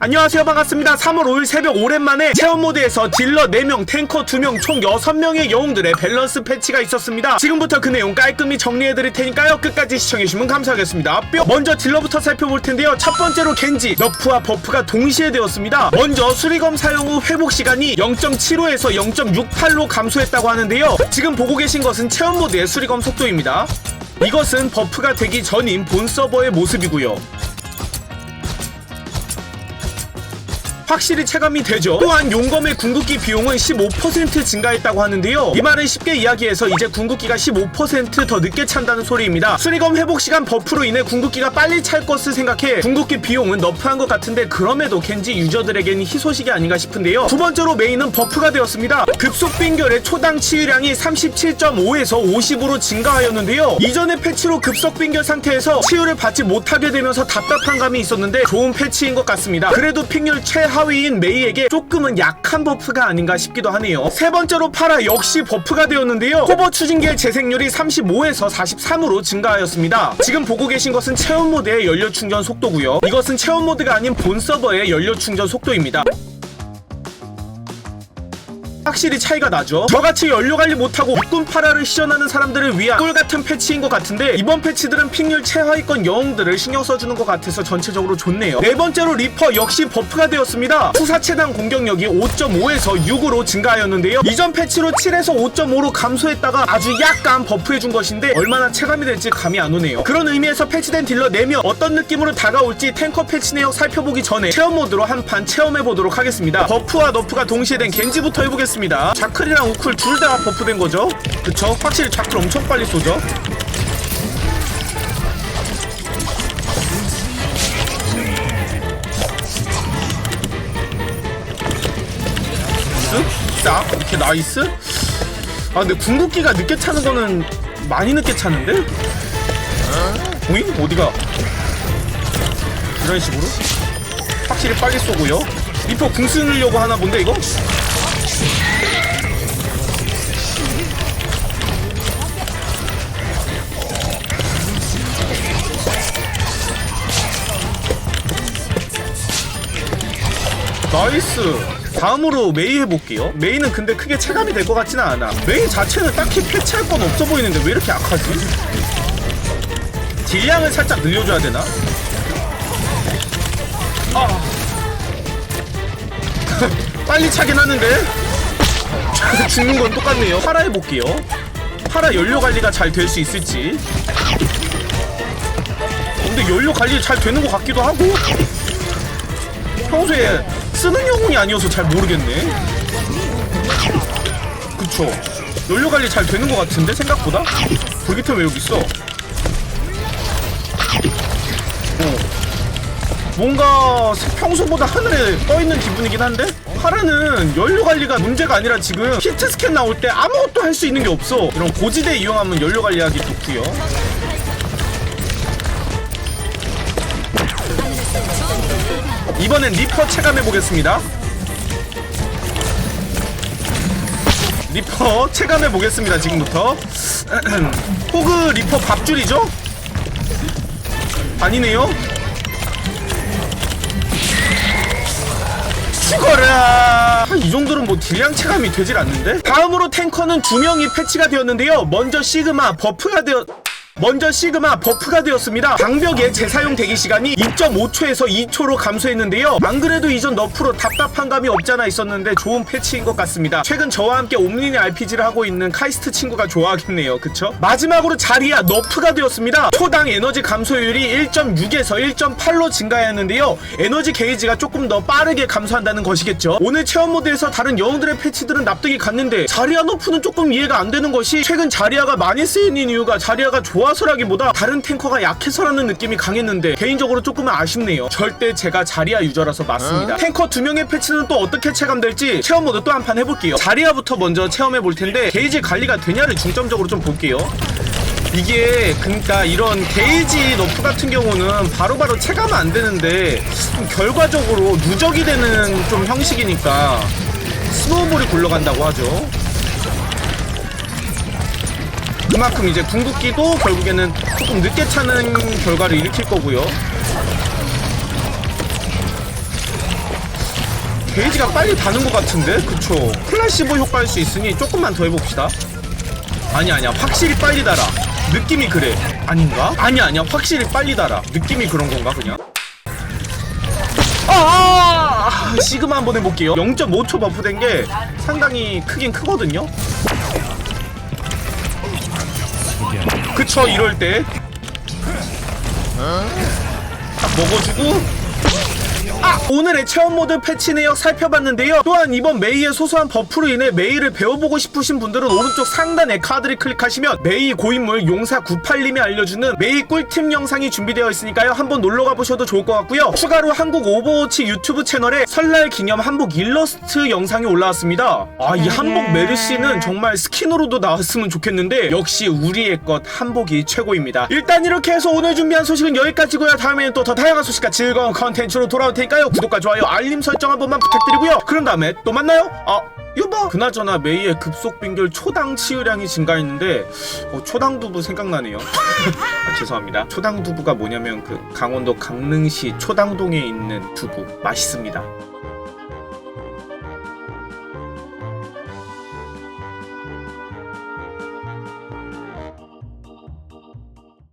안녕하세요. 반갑습니다. 3월 5일 새벽 오랜만에 체험 모드에서 딜러 4명 탱커 2명 총 6명의 영웅들의 밸런스 패치가 있었습니다. 지금부터 그 내용 깔끔히 정리해드릴 테니까요. 끝까지 시청해주시면 감사하겠습니다. 뿅! 먼저 딜러부터 살펴볼 텐데요. 첫 번째로 겐지 너프와 버프가 동시에 되었습니다. 먼저 수리검 사용 후 회복 시간이 0.75에서 0.68로 감소했다고 하는데요. 지금 보고 계신 것은 체험 모드의 수리검 속도입니다. 이것은 버프가 되기 전인 본 서버의 모습이고요 확실히 체감이 되죠. 또한 용검의 궁극기 비용은 15% 증가했다고 하는데요. 이 말은 쉽게 이야기해서 이제 궁극기가 15%더 늦게 찬다는 소리입니다. 수리검 회복 시간 버프로 인해 궁극기가 빨리 찰 것을 생각해 궁극기 비용은 너프한 것 같은데 그럼에도 겐지 유저들에겐 희소식이 아닌가 싶은데요. 두 번째로 메인은 버프가 되었습니다. 급속 빙결의 초당 치유량이 37.5에서 50으로 증가하였는데요. 이전의 패치로 급속 빙결 상태에서 치유를 받지 못하게 되면서 답답한 감이 있었는데 좋은 패치인 것 같습니다. 그래도 핑률 최하 위인 메이에게 조금은 약한 버프가 아닌가 싶기도 하네요. 세 번째로 파라 역시 버프가 되었는데요. 코버 추진기의 재생률이 35에서 43으로 증가하였습니다. 지금 보고 계신 것은 체험 모드의 연료 충전 속도고요. 이것은 체험 모드가 아닌 본 서버의 연료 충전 속도입니다. 확실히 차이가 나죠. 저같이 연료 관리 못하고 육군 파라를 시전하는 사람들을 위한 꿀같은 패치인 것 같은데 이번 패치들은 픽률 최하위권 영웅들을 신경 써주는 것 같아서 전체적으로 좋네요. 네 번째로 리퍼 역시 버프가 되었습니다. 투사체당 공격력이 5.5에서 6으로 증가하였는데요. 이전 패치로 7에서 5.5로 감소했다가 아주 약간 버프해준 것인데 얼마나 체감이 될지 감이 안 오네요. 그런 의미에서 패치된 딜러 4명 어떤 느낌으로 다가올지 탱커 패치 내역 살펴보기 전에 체험 모드로 한 판 체험해보도록 하겠습니다. 버프와 너프가 동시에 된 겐지부터 해보겠습니다. 자클이랑 우클 둘 다 버프된 거죠? 그쵸? 확실히 자클 엄청 빨리 쏘죠? 싹 이렇게 나이스? 아 근데 궁극기가 늦게 차는 거는 많이 늦게 차는데? 오잉? 어디가? 이런 식으로? 확실히 빨리 쏘고요 리퍼 궁 쓰려고 하나 본데 이거? 나이스. 다음으로 메이 해볼게요. 메이는 근데 크게 체감이 될 것 같지는 않아. 메이 자체는 딱히 패치할 건 없어 보이는데 왜 이렇게 약하지? 딜량을 살짝 늘려줘야 되나? 아. 빨리 차긴 하는데? 죽는 건 똑같네요. 파라 해볼게요. 파라 연료 관리가 잘 될 수 있을지. 근데 연료 관리 잘 되는 것 같기도 하고. 평소에 쓰는 영웅이 아니어서 잘 모르겠네. 그쵸. 연료 관리 잘 되는 것 같은데 생각보다? 불기템 왜 여기 있어? 어. 뭔가 평소보다 하늘에 떠 있는 기분이긴 한데 파라는 연료 관리가 문제가 아니라 지금 히트 스캔 나올 때 아무것도 할 수 있는 게 없어. 이런 고지대 이용하면 연료 관리하기 좋고요. 이번엔 리퍼 체감해 보겠습니다. 리퍼 체감해 보겠습니다. 지금부터 호그 리퍼 밥줄이죠? 아니네요. 죽어라! 이 정도는 뭐 딜량 체감이 되질 않는데? 다음으로 탱커는 두 명이 패치가 되었는데요. 먼저 시그마 버프가 되었... 먼저 시그마 버프가 되었습니다. 방벽의 재사용 대기 시간이 2.5초에서 2초로 감소했는데요. 안 그래도 이전 너프로 답답한 감이 없잖아 있었는데 좋은 패치인 것 같습니다. 최근 저와 함께 옴니니 RPG를 하고 있는 카이스트 친구가 좋아하겠네요. 그쵸? 마지막으로 자리야 너프가 되었습니다. 초당 에너지 감소율이 1.6에서 1.8로 증가했는데요. 에너지 게이지가 조금 더 빠르게 감소한다는 것이겠죠. 오늘 체험 모드에서 다른 영웅들의 패치들은 납득이 갔는데 자리야 너프는 조금 이해가 안 되는 것이 최근 자리야가 많이 쓰이는 이유가 자리야가 좋아 서라기보다 다른 탱커가 약해서라는 느낌이 강했는데 개인적으로 조금은 아쉽네요. 절대 제가 자리야 유저라서 맞습니다. 탱커 두 명의 패치는 또 어떻게 체감될지 체험 모드 또 한 판 해볼게요. 자리야부터 먼저 체험해 볼 텐데 게이지 관리가 되냐를 중점적으로 좀 볼게요. 이게 그러니까 이런 게이지 너프 같은 경우는 바로바로 체감은 안 되는데 좀 결과적으로 누적이 되는 좀 형식이니까 스노우볼이 굴러간다고 하죠. 그만큼 이제 궁극기도 결국에는 조금 늦게 차는 결과를 일으킬 거고요. 게이지가 빨리 다는 것 같은데? 그쵸. 플라시보 효과일 수 있으니 조금만 더 해봅시다. 아니 아니야. 확실히 빨리 달아. 느낌이 그래. 아닌가? 아니 아니야. 확실히 빨리 달아. 느낌이 그런 건가 그냥? 아, 아 시그마 한번 해볼게요. 0.5초 버프된 게 상당히 크긴 크거든요 그쵸 이럴 때. 딱 먹어주고 아! 오늘의 체험 모드 패치 내역 살펴봤는데요. 또한 이번 메이의 소소한 버프로 인해 메이를 배워보고 싶으신 분들은 오른쪽 상단에 카드를 클릭하시면 메이 고인물 용사 98님이 알려주는 메이 꿀팁 영상이 준비되어 있으니까요. 한번 놀러 가 보셔도 좋을 것 같고요. 추가로 한국 오버워치 유튜브 채널에 설날 기념 한복 일러스트 영상이 올라왔습니다. 아, 이 한복 메르시는 정말 스킨으로도 나왔으면 좋겠는데 역시 우리의 것 한복이 최고입니다. 일단 이렇게 해서 오늘 준비한 소식은 여기까지고요. 다음에는 또 더 다양한 소식과 즐거운 컨텐츠로 돌아올 테니까 요. 구독과 좋아요, 알림 설정 한 번만 부탁드리고요. 그럼 다음에 또 만나요. 아, 유바. 그나저나 메이의 급속 빙결 초당 치유량이 증가했는데 어, 초당 두부 생각나네요. 아, 죄송합니다. 초당 두부가 뭐냐면 그 강원도 강릉시 초당동에 있는 두부 맛있습니다.